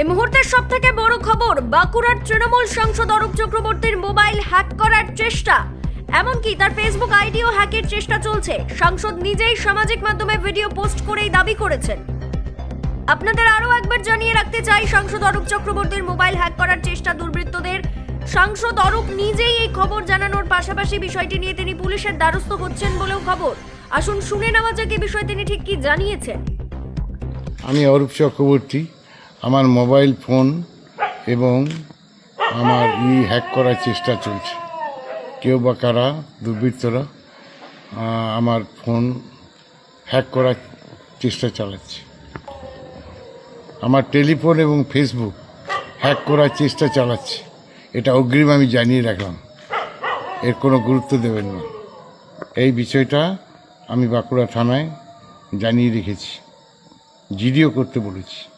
এই মুহূর্তের সব থেকে বড় খবর, বাঁকুড়ার তৃণমূল সাংসদ অরূপ চক্রবর্তীর মোবাইল হ্যাক করার চেষ্টা। এমনকি তার ফেসবুক আইডিও হ্যাকের চেষ্টা চলছে। সাংসদ নিজেই সামাজিক মাধ্যমে ভিডিও পোস্ট করেই দাবি করেছেন। আপনাদের আরও একবার জানিয়ে রাখতে চাই, সাংসদ অরূপ চক্রবর্তীর মোবাইল হ্যাক করার চেষ্টা দুর্বৃত্তদের। সাংসদ অরূপ নিজেই এই খবর জানানোর পাশাপাশি বিষয়টি নিয়ে তিনি পুলিশের দ্বারস্থ হচ্ছেন বলেও খবর। আসুন শুনে নেওয়া যাক এই বিষয়ে তিনি ঠিক কি জানিয়েছেন। আমি অরূপ চক্রবর্তী আমার মোবাইল ফোন এবং আমার ই হ্যাক করার চেষ্টা চলছে। কেউ বা কারা, দুর্বৃত্তরা আমার ফোন হ্যাক করার চেষ্টা চালাচ্ছে। আমার টেলিফোন এবং ফেসবুক হ্যাক করার চেষ্টা চালাচ্ছে। এটা অগ্রিম আমি জানিয়ে রাখলাম। এর কোনো গুরুত্ব দেবেন না। এই বিষয়টা আমি বাঁকুড়া থানায় জানিয়ে রেখেছি। জিডিও করতে বলেছি।